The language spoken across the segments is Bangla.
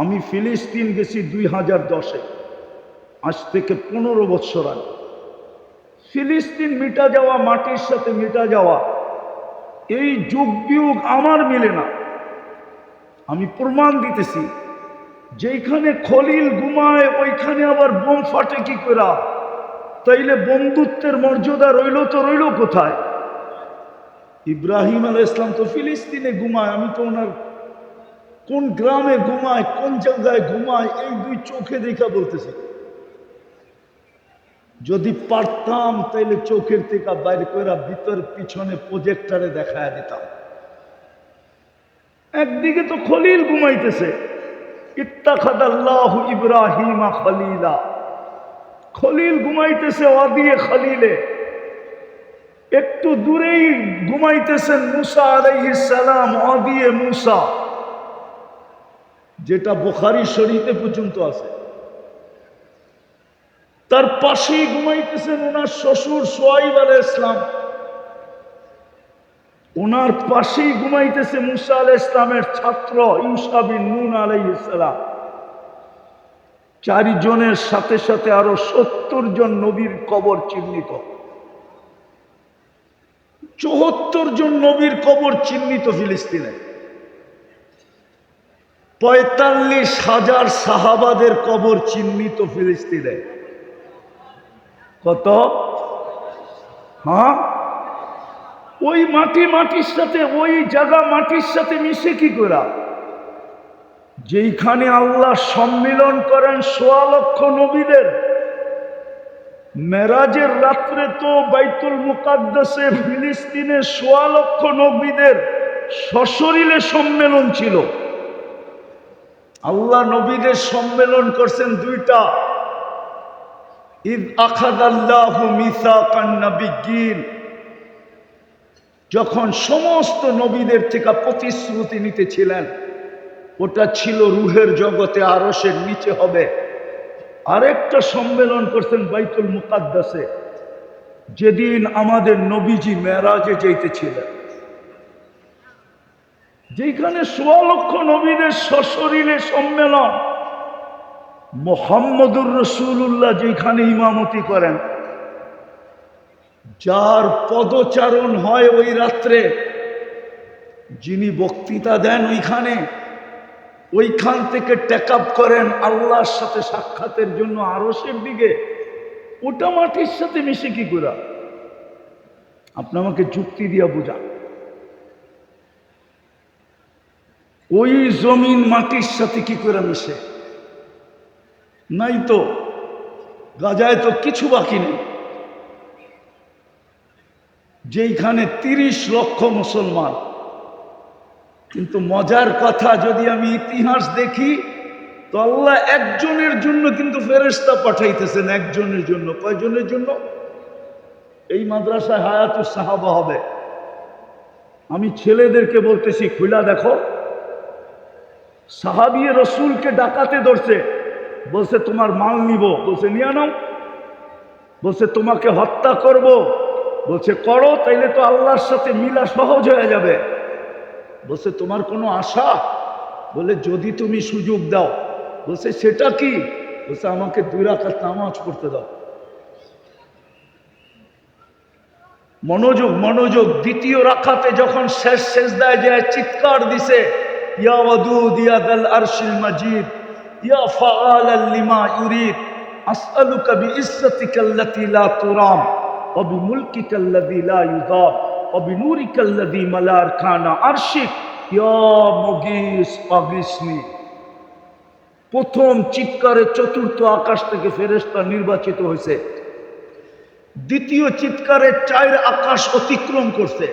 আমি ফিলিস্তিন গেছি দুই হাজার দশে। আজ থেকে পনেরো বৎসর আগে। ফিলিস্তিন মিটা যাওয়া, মাটির সাথে মিটা যাওয়া, এই যুগ বিয়োগ আমার মিলে না। আমি প্রমাণ দিতেছি, যেইখানে খলিল ঘুমায়, ওইখানে আবার বোম ফাটে কি করা? তাইলে বন্ধুত্বের মর্যাদা রইল তো রইল কোথায়? ইব্রাহিম আল ইসলাম তো ফিলিস্তিনে ঘুমায়, আমি তো ওনার কোন গ্রামে ঘুমায়, কোন জায়গায় ঘুমায়, এই দুই চোখে দেখা বলতেছি। যদি পারতাম, তাইলে চোখের থেকে বাইর করে ভিতর পিছনে প্রজেক্টারে দেখায় দিতাম। একদিকে তো খলিল ঘুমাইতেছে। ইত্তাখাদাল্লাহ ইব্রাহিমা খলিলা। খলিল ঘুমাইতেছে অদিয়ে খলিলে। একটু দূরেই ঘুমাইতেছেন মুসা আলাইহিস সালাম অদিয়ে মুসা। যেটা বোখারি শরীফে পর্যন্ত আছে। তার পাশেই ঘুমাইতেছেন ওনার শ্বশুর সোয়াইব আল ইসলাম ওনার পাশেই ঘুমাইতেছে মুসা আল ইসলামের ছাত্র ইউসা বিন নুন আলাই ইসলাম চারিজনের সাথে সাথে আরও সত্তর জন নবীর কবর চিহ্নিত। চৌহত্তর জন নবীর কবর চিহ্নিত ফিলিস্তিনে। পঁয়তাল্লিশ হাজার সাহাবাদের কবর চিহ্নিত ফিলিস্তিনে। কত? হ্যাঁ? ওই মাটি মাটির সাথে, ওই জায়গা মাটির সাথে মিশে কি করা? যেইখানে আল্লাহ সম্মিলন করেন সোয়া লক্ষ নবীদের। মেরাজের রাত্রে তো বাইতুল মুকাদ্দাসে ফিলিস্তিনে সোয়া লক্ষ নবীদের সশরীরে সম্মেলন ছিল। আল্লাহ নবীদের সম্মেলন করছেন দুইটা। ঈদ আখাদাল্লাহু মিসাকান নবিয়্যিন। যখন সমস্ত নবীদের থেকে প্রতিশ্রুতি নিতেছিলেন, ওটা ছিল রুহের জগতে আরসের নিচে হবে। আরেকটা সম্মেলন করছেন বাইতুল মুকাদ্দাসে, যেদিন আমাদের নবীজি মেরাজে যাইতেছিলেন। যেখানে সোয়া লক্ষ নবীদের সশরীরে সম্মেলন, মোহাম্মদুর রসুল্লাহ যেখানে ইমামতি করেন, যার পদচারণ হয় ওই রাত্রে, যিনি বক্তৃতা দেন ওইখানে, ওইখান থেকে টেক আপ করেন আল্লাহর সাথে সাক্ষাতের জন্য আরসের দিকে, ওটা মাটির সাথে মিশে কি করা? আপনি আমাকে যুক্তি দিয়া বোঝান। ওই জমিন মাটির সাথে কি করে মিশে? নাই তো, গাজায় তো কিছু বাকি নেই। যেইখানে তিরিশ লক্ষ মুসলমান। কিন্তু মজার কথা, যদি আমি ইতিহাস দেখি, তো আল্লাহ একজনের জন্য কিন্তু ফেরেস্তা পাঠাইতেছেন, একজনের জন্য। কয়জনের জন্য? এই মাদ্রাসায় হায়াতুর সাহাবা হবে। আমি ছেলেদেরকে বলতেছি খুলা দেখো। সাহাবিয়ে রসুলকে ডাকাতে ধরছে। বলছে, তোমার মাল নিব। বলছে, নিয়ে নাও। বলছে, তোমাকে হত্যা করব। বলছে, করো, তাইলে তো আল্লাহর সাথে মিলা সহজ হয়ে যাবে। বলছে, তোমার কোনো আশা? বলে, যদি তুমি সুযোগ দাও। বলছে, সেটা কি? বলছে, আমাকে দুই রাখাত নামাজ পড়তে দাও। মনোযোগ মনোযোগ, দ্বিতীয় রাখাতে যখন শেষ শেষ দেয় যায়, চিৎকার দিছে ইয়া ওয়াদুদ ইয়া দাল আরশিল মাজিদ ইয়া ফাআলাল লিমা ইউরিদ আসআলুকা বিইজ্জাতিকা আল্লাতী লা তুরাম ওয়া বিমুলকিকা আল্লাযী লা ইউদাম ওয়া বিনূরিকা আল্লাযী মালা আরকানা আরশিক ইয়া মুগিস পাগিসনি প্রথম চিৎকারে চতুর্থ আকাশ থেকে ফেরেশতা নির্বাচিত হয়েছে। দ্বিতীয় চিৎকারে চায়ের আকাশ অতিক্রম করছে।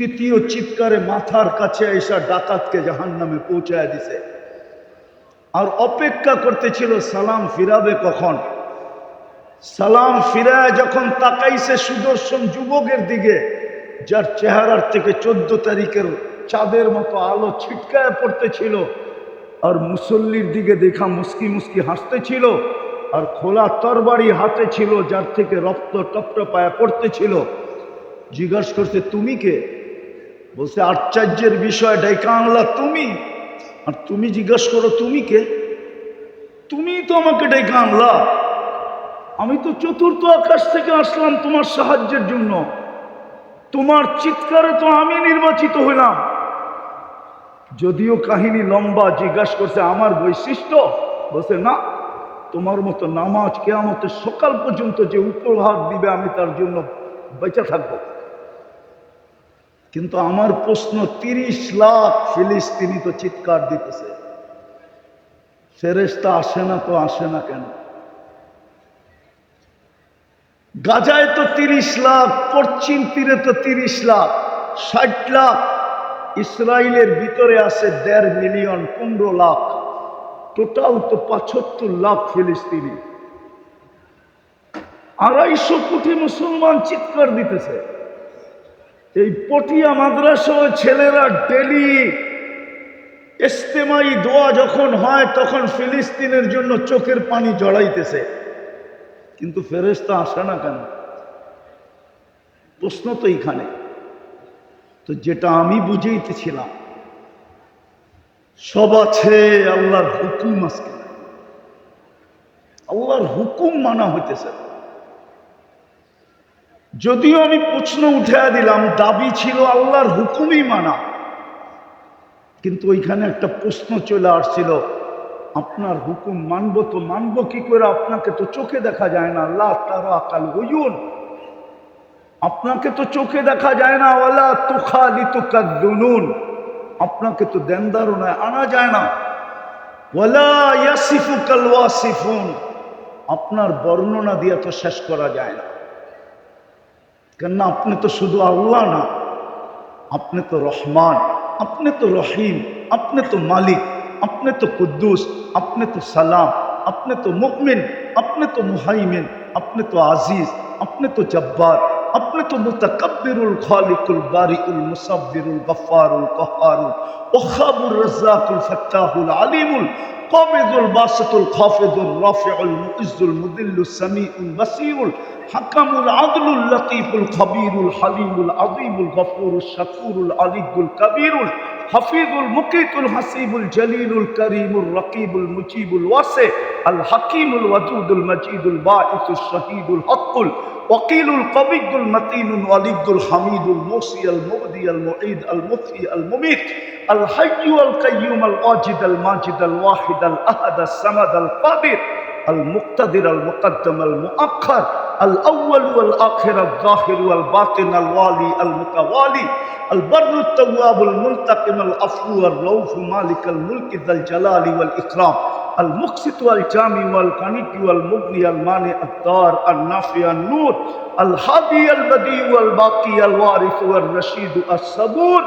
তৃতীয় চিৎকারে মাথার কাছে এসা ডাকাতকে জাহান নামে পৌঁছায় দিছে। আর অপেক্ষা করতেছিল, সালাম ফিরাবে কখন? সালাম ফিরায় যখন তাকাইছে সুদর্শন যুবকের দিকে, যার চেহারার থেকে চোদ্দ তারিখের চাঁদের মতো আলো ছিটকায় পড়তেছিল, আর মুসল্লির দিকে দেখা মুস্কি মুস্কি হাসতেছিল, আর খোলা তরবারি হাতে ছিল, যার থেকে রক্ত টপটপায়া পড়তেছিল। জিজ্ঞাসা করছে, তুমি কে? বলছে, আশ্চর্যের বিষয় ডাইকা আনলা তুমি? আর তুমি জিজ্ঞাসা করো, তুমি কে? তুমি তো আমাকে ডেকে আনলা। আমি তো চতুর্থ আকাশ থেকে আসলাম তোমার সাহায্যের জন্য। তোমার চিৎকারে তো আমি নির্বাচিত হইলাম। যদিও কাহিনী লম্বা, জিজ্ঞাসা করছে, আমার বৈশিষ্ট্য? বলছে, না, তোমার মতো নামাজ কেয়ামতের সকাল পর্যন্ত যে উপহার দিবে আমি তার জন্য বেঁচে থাকব। কিন্তু আমার প্রশ্ন তিরিশ লাখ ফিলিস্তিনি তো চিৎকার দিতেছে। ফেরেস্তা আসে না তো আসে না কেন? গাজায় তো তিরিশ লাখ, পশ্চিম তীরে তো তিরিশ লাখ, ষাট লাখ ইসরায়েলের ভিতরে আছে দেড় মিলিয়ন, পনেরো লাখ, টোটাল তো পঁচাত্তর লাখ ফিলিস্তিনি। আড়াইশো কোটি মুসলমান চিৎকার দিতেছে। এই পটিয়া মাদ্রাসায় ছেলেরা ডেলি ইস্তেমাই দোয়া যখন হয়, তখন ফিলিস্তিনের জন্য চোখের পানি জড়াইতেছে। কিন্তু ফেরেস্তা আসে না কেন? প্রশ্ন তো এইখানে। তো যেটা আমি বুঝাইতেছিলাম, সব আছে আল্লাহর হুকুম আজকে। আল্লাহর হুকুম মানা হইতেছে। যদিও আমি প্রশ্ন উঠে দিলাম, দাবি ছিল আল্লাহর হুকুমই মানা। কিন্তু ওইখানে একটা প্রশ্ন চলে আসছিল, আপনার হুকুম মানবো তো মানবো, কি করে আপনাকে তো চোখে দেখা যায় না? আল্লাহ তারা কাল ওয়ুন আপনাকে তো চোখে দেখা যায় না, ওয়ালা তুখালি তুকাদ্দুনুন আপনাকে তো দেনদারও নয়, আনা যায় না। কাল আপনার বর্ণনা দিয়ে তো শেষ করা যায় না। কেননা আপনি তো শুধু আল্লাহ না আপনি তো রহমান আপনি তো রহিম আপনি তো মালিক আপনি তো কুদ্দুস আপনি তো সালাম আপনি তো মুকমিন আপনি তো মুহাইমিন আপনি তো আজিজ আপনি তো জব্বার আপনি তো মুতাকাব্বিরুল খালিকুল বারিকুল মুসাব্বিরুল গফফারুল কহারুল ওখাবুর রাজ্জাকুল ফাত্তাহুল আলিমুল قابض الباسط الخافض الرافع المؤز المذل السميع البصير حكم العدل اللطيف الخبير الحليم العظيم الغفور الشكور العلي الكبير الحفيظ المقيت الحسيب الجليل الكريم الرقيب المجيب الواسع الحكيم الودود المجيد الباعث الشهيد الحق وقيل القوي المتين الولي الحميد الموصي المبدي المعيد المحيي المميت الحي القيوم الواجد الماجد الواحد الأحد الصمد القادر المقتدر المقدم المؤخر الأول والآخر الظاهر والباطن الوالي المتوالي البر التواب المنتقم العفو الرؤوف مالك الملك ذا الجلال والإكرام المقسط والجامع والقنيت والمغني المانع الدار النافع النور الهادي البديع والباقي الوارث والرشيد الصبور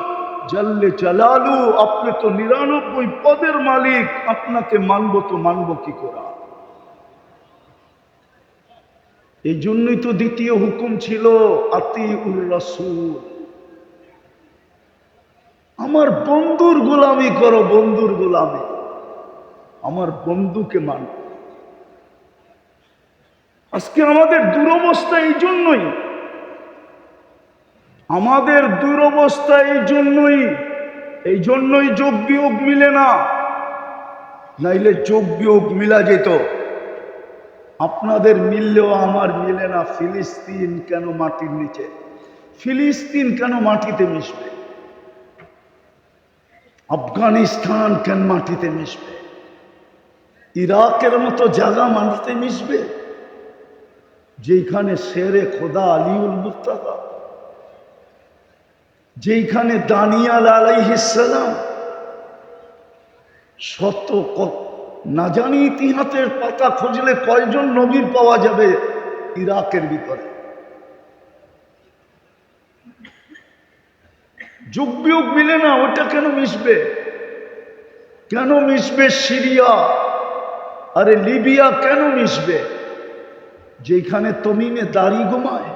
জাল্লে জালালু আপনি তো নিরানব্বই পদের মালিক আপনাকে মানবো তো মানবো কি করা এই জন্যই তো দ্বিতীয় হুকুম ছিল আতি রাসূল। আমার বন্ধুর গোলামি করো, বন্ধুর গোলামি। আমার বন্ধুকে মান। আজকে আমাদের দুরবস্থা এই জন্যই আমাদের দুরবস্থা এই জন্যই এই জন্যই যোগ বিয়োগ মিলে না। নাইলে যোগ বিয়োগ মিলা যেত। আপনাদের মিললেও আমার মিলে না। ফিলিস্তিন কেন মাটির নিচে? ফিলিস্তিন কেন মাটিতে মিশবে? আফগানিস্তান কেন মাটিতে মিশবে? ইরাকের মতো জায়গা মাটিতে মিশবে? যেখানে শেরে খোদা আলিউল মুস্তাফা যেখানে দানিয়াল আলাইহিসালাম শত ক- না জানি ইতিহাসের পাতা খুঁজলে কয়জন নবীর পাওয়া যাবে ইরাকের ভিতরে। যুগ বিয়োগ মিলে না, ওটা কেন মিশবে? কেন মিশবে সিরিয়া? আরে লিবিয়া কেন মিশবে? যেখানে তমিমে দাড়ি ঘুমায়,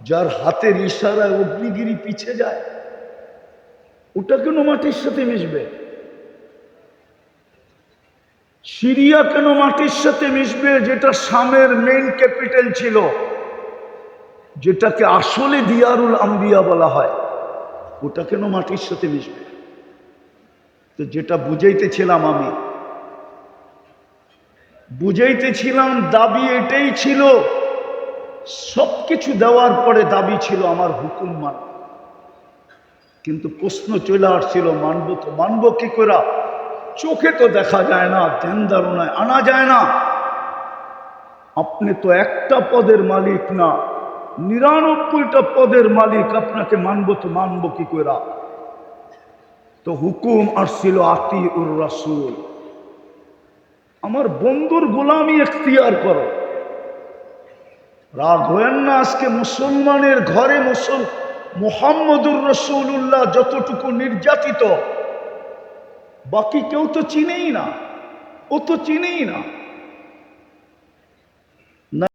যার হাতের ইশারায় অগ্নিগিরি পিছে যায়, ওটা কেন মাটির সাথে মিশবে? সিরিয়া কেন মাটির সাথে মিশবে? যেটা শামের মেইন ক্যাপিটাল ছিল। যেটাকে আসলে দিয়ারুল আম্বিয়া বলা হয়। ওটা কেন মাটির সাথে মিশবে? তো যেটা বুঝাইতেছিলাম আমি। বুঝাইতেছিলাম, দাবি এটাই ছিল সব কিছু দেওয়ার পরে দাবি ছিল আমার হুকুম মান কিন্তু প্রশ্ন চলে আসছিল, মানব তো মানব কি করে চোখে তো দেখা যায় না ধ্যান ধারণায় আনা যায় না। আপনি তো একটা পদের মালিক না, নিরানব্বইটা পদের মালিক আপনাকে মানব তো মানব কি করে তো হুকুম আসছিল আতি উর রাসুল। আমার বন্ধুর গোলামি এখতিয়ার করো। রাগ হয়েন না আজকে মুসলমানের ঘরে মুসল মোহাম্মদুর রসুল্লাহ যতটুকু নির্যাতিত বাকি কেউ তো চিনেই না। ও তো চিনেই না।